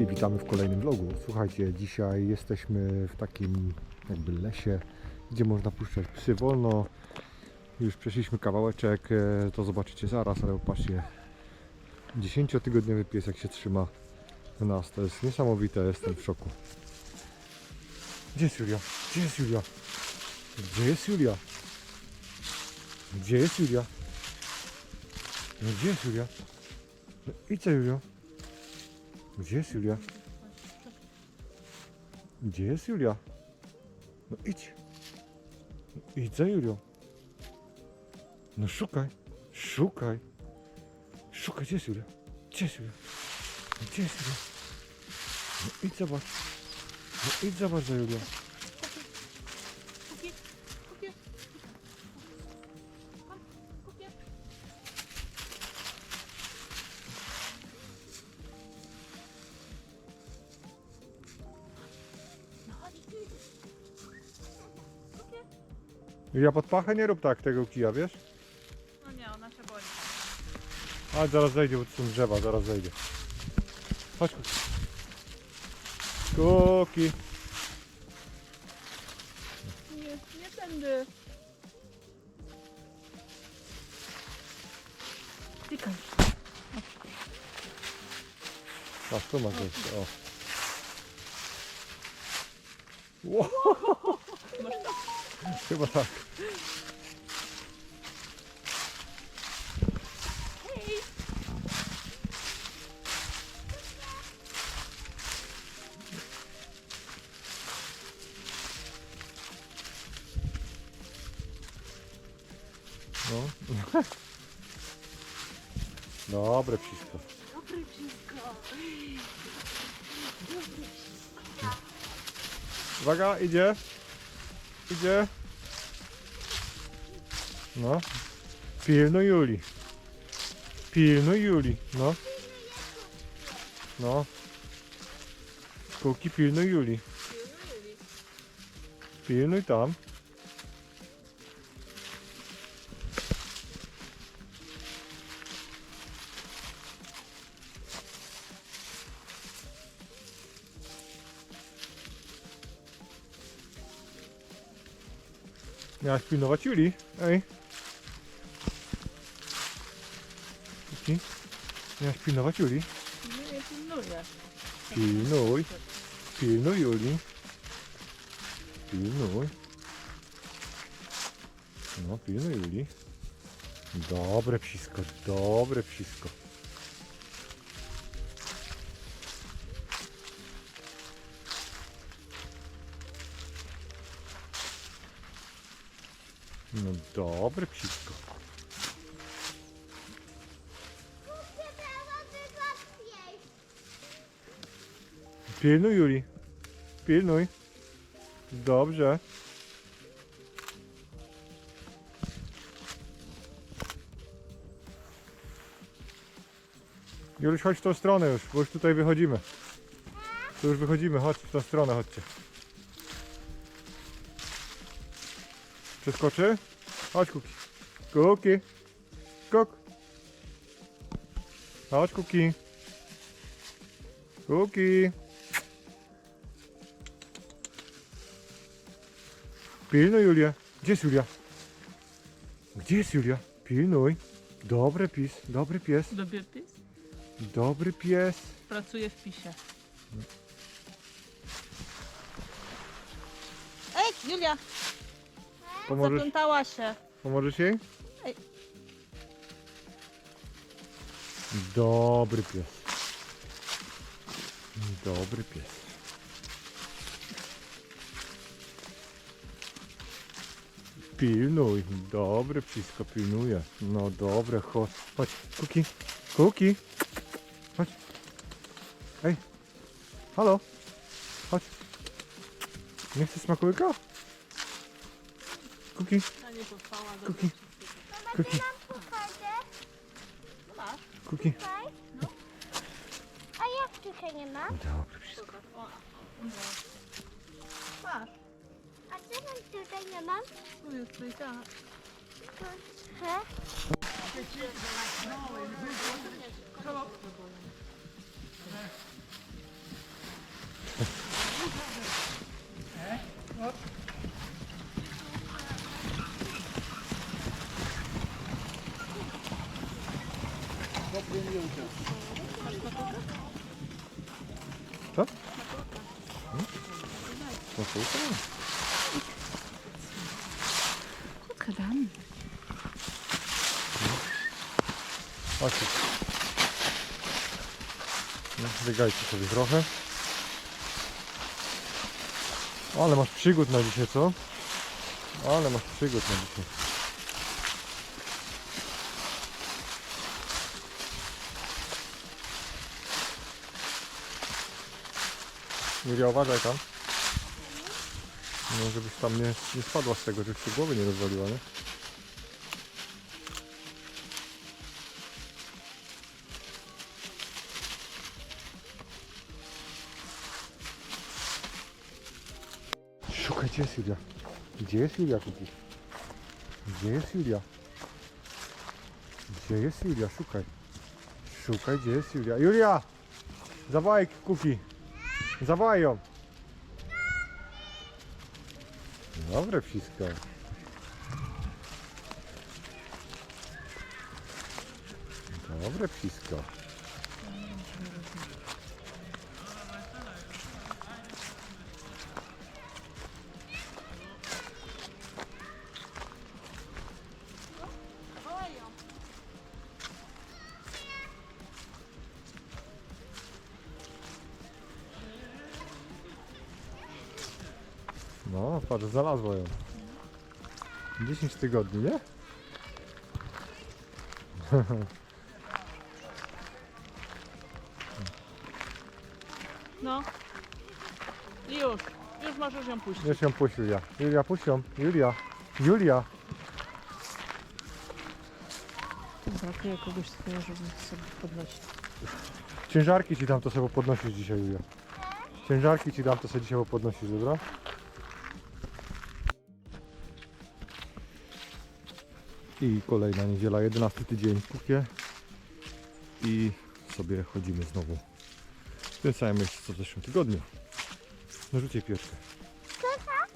i witamy w kolejnym vlogu. Słuchajcie, dzisiaj jesteśmy w takim jakby lesie, gdzie można puszczać psy wolno. Już przeszliśmy kawałeczek, e, to zobaczycie zaraz, ale popatrzcie, 10-tygodniowy pies jak się trzyma u nas, to jest niesamowite, jestem w szoku. Gdzie jest Julia? Gdzie jest Julia? Gdzie jest Julia? Gdzie jest Julia? No gdzie jest Julia? No idź co, Julio? Gdzie jest Julia? Gdzie jest Julia? No idź. No idź za Julią. No szukaj. Szukaj. Szukaj, gdzie jest Julia? Gdzie jest Julia? No Gdzie jest Julia? No idź zobacz. No idź zobacz za Julią. Julia pod pachę nie rób tak tego kija, wiesz? No nie, ona się boi. A zaraz zejdzie, bo są drzewa, zaraz zejdzie. Chodź Kuki. Kuki. Nie, nie tędy. Tykaj. Patrz, tu masz jeszcze, o. Wow. Masz to? Chyba tak. No. Dobre wszystko. Dobry wszystko. Uwaga, idzie. Idzie. No. Pilnuj Juli. Pilnuj Juli. No. No. Kuki, pilnuj Juli. Pilnuj tam. Miałaś pilnować Juli. Ej. Kuki. Miałaś pilnować Juli. Nie, nie pilnuję. Pilnuj. Pilnuj Juli. Pilnuj. No, pilnuj Juli. Dobre psisko, dobre psisko. No dobre psisko. Pilnuj Juli. Pilnuj. Dobrze. Juliusz, chodź w tą stronę już, bo już tutaj wychodzimy. Tu już wychodzimy, chodź w tą stronę, chodźcie. Przeskoczy? Chodź Kuki. Kuki. Kuk. Chodź Kuki. Kuki. Pilnuj Julia. Gdzie jest Julia? Gdzie jest Julia? Pilnuj. Dobry pies, dobry pies, Dobry pies. dobry pies. Pracuje w pisie. Ej, Julia, Pomożesz, zaplątała się. pomożesz jej? Ej. Dobry pies. Dobry pies. Pilnuj. Dobry psisko pilnuje. No dobre, chodź. Chodź, Kuki. Kuki. Chodź. Ej. Halo. Chodź. Nie chcesz smakołyka? Kuki. Kuki. Kuki. Kuki. A jak tutaj nie ma? Dobry psisko. Zobacz. O, no. Masz. A czemu tutaj nie mam? Tu jest trójka. He? Tak. Kutka dam. Chodźcie. No, biegajcie sobie trochę. Ale masz przygód na dzisiaj, co? Ale masz przygód na dzisiaj. Julia, uważaj tam. No, żebyś tam nie, nie spadła z tego, żebyś się głowy nie rozwaliła, nie? Szukaj, gdzie jest Julia? Gdzie jest Julia, Kuki? Gdzie jest Julia? Gdzie jest Julia? Szukaj. Szukaj, gdzie jest Julia. Julia! Zawołaj Kuki. Zawołaj ją. Dobre wszystko. Dobre wszystko. No, patrz, znalazło ją. 10 tygodni, nie? No. Już. Już możesz ją puścić. Już ją puść, Julia. Julia, puść ją. Julia. Julia. Brakuje kogoś swojego, żeby sobie podnosić. Ciężarki ci dam, to sobie podnosisz dzisiaj, Julia. Ciężarki ci dam, to sobie dzisiaj podnosisz, dobra? I kolejna niedziela, 11 tydzień kupię. I sobie chodzimy znowu w tym samym miejscu co w zeszłym tygodniu. No rzucaj piłeczkę. Aha.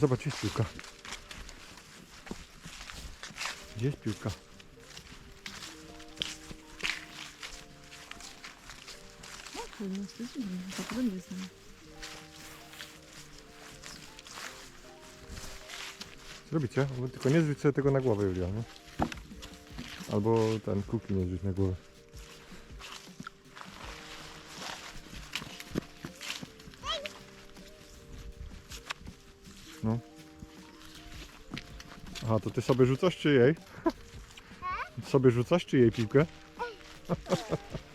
Zobacz, jest piłka. Gdzie jest piłka? No to jest dziwne. Tak będzie z nami. Zrobicie? Bo Tylko nie zrzuć sobie tego na głowę, Julia, nie? Albo ten kuki nie zrzuć na głowę. No. Aha, to ty sobie rzucasz czy jej? Sobie rzucasz czy jej piłkę?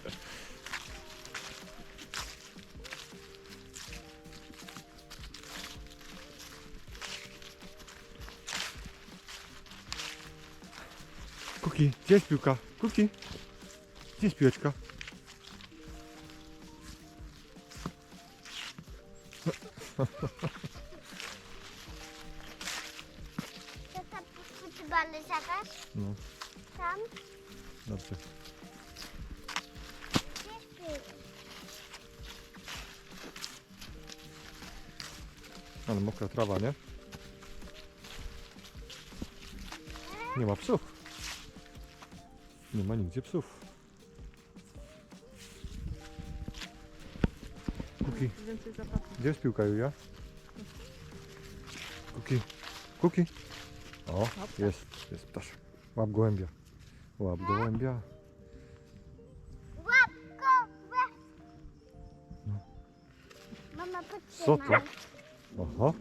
Kuki, gdzie jest piłka? Kuki, gdzie jest piłeczka? To tam futbole zagrasz? No, Tam? dobrze. Gdzie jest piłka? Ale mokra trawa, nie? Nie ma psów. Nie ma nigdzie psów. Kuki, Więcej gdzie jest piłka, Julia? Kuki, Kuki. O, jest, jest ptaszek. Łap gołębia. Łap gołębia. Łap go! Łap! No. Mama, Co podtrzymaj. to? Oho.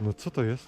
No co to jest?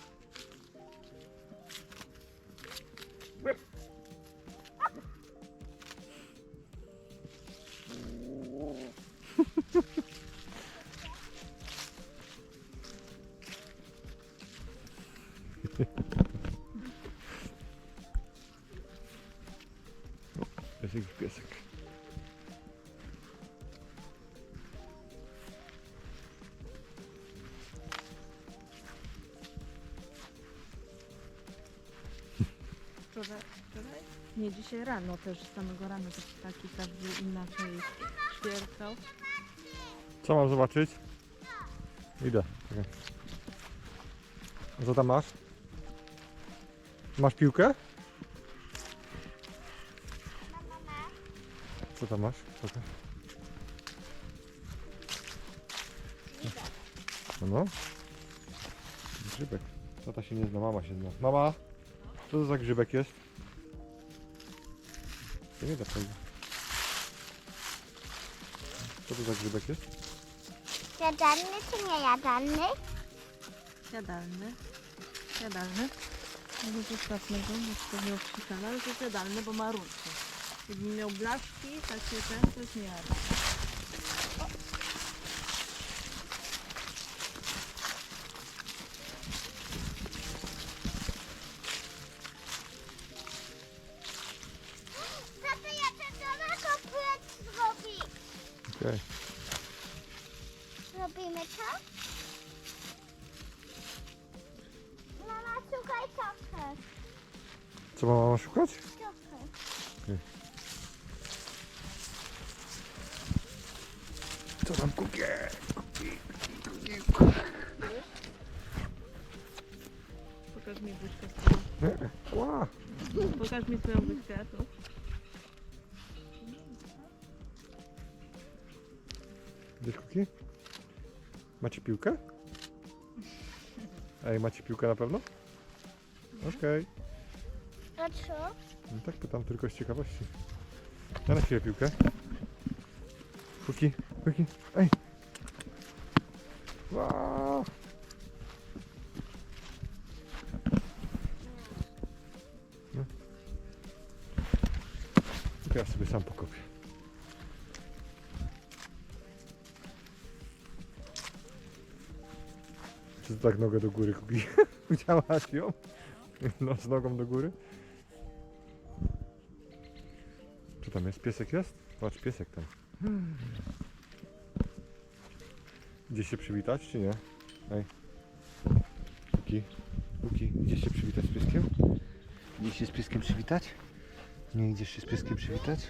Nie, dzisiaj rano też, z samego rana też taki każdy inaczej ćwierkał. Co mam zobaczyć? Idę. Czekaj. Co tam masz? Masz piłkę? Co tam masz? Pokaż. No, no. Grzybek. Tata się nie zna, mama się zna. Mama! Co to za grzybek jest? To nie da tego. Co to za grzybek jest? Jadalny czy nie jadalny? Jadalny. Jadalny. No to ostatniego, bo to miał wpisane, ale to jest jadalny, bo ma rurkę. Jakby miał blaszki, takie ten, to jest nie Okej. Robimy to? Mama, szukaj trochę. Co mama ma szukać? Trochę. Co tam kukie? Pokaż mi buźkę swoją. Ła! Pokaż mi swoją buźkę. Tu. Gdzieś kuki? Macie piłkę? Ej, macie piłkę na pewno? Okej. A co? No tak pytam tylko z ciekawości. Ja na chwilę piłkę. Kuki, kuki, ej! Ła! No. Ja sobie sam pokopię. Czy to tak nogę do góry kuki? Widziałaś ją? No z nogą do góry? Czy tam jest? Piesek jest? Patrz, piesek tam. Gdzie się przywitać, czy nie? Ej. Kuki, idziesz się przywitać z pieskiem? Idziesz się z pieskiem przywitać? Nie idziesz się z pieskiem przywitać?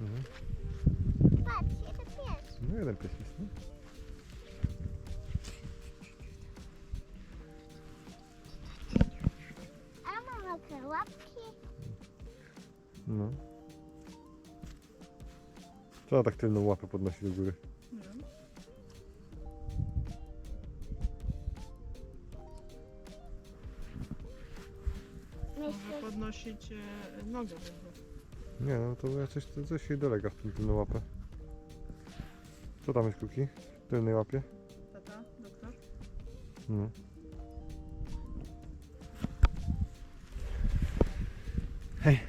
Mhm. Patrz, jeden pies. No jeden pies jest, no. Łapki. no. Co ona tak tylną łapę podnosi do góry? Może Myślę, podnosić e, nogę. jakby. Nie, no to ja coś, to coś jej dolega w tym tylną łapę. Co tam jest Kuki? W tylnej łapie? Tata, doktor? No. Hej.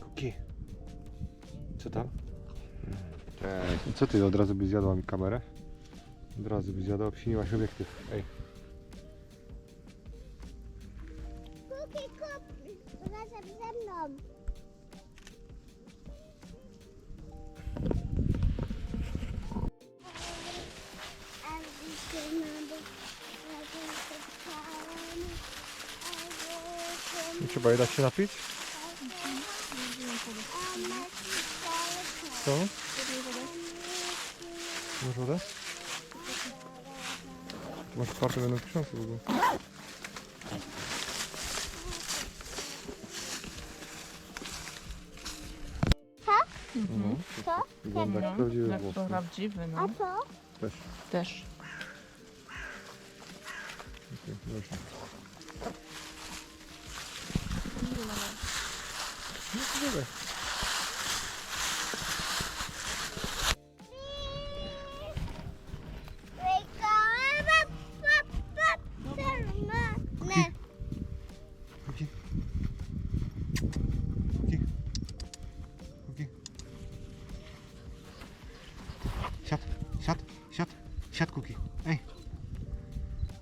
Kuki. Co tam? Cześć. Co ty od razu byś zjadła mi kamerę? Od razu byś zjadła, obsiniłaś obiektyw. Ej. Jej dać się napić? Co? Masz wodę? Tu Masz czwarte będą książki w ogóle. No, Co? wygląda jak No, prawdziwy włos. to prawdziwy, A no. co? Też. Też. Okej, dobrze. No to dobra. Ne.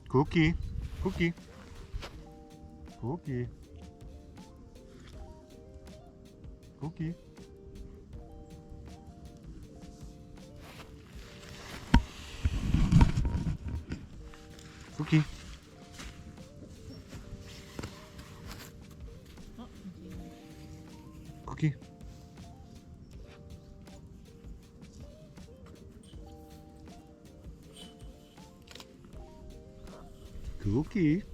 Kuki. Kuki. Cookie. Cookie. Cookie. Cookie.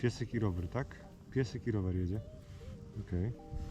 Piesek i rower, tak? Piesek i rower jedzie. Okej. Kuki.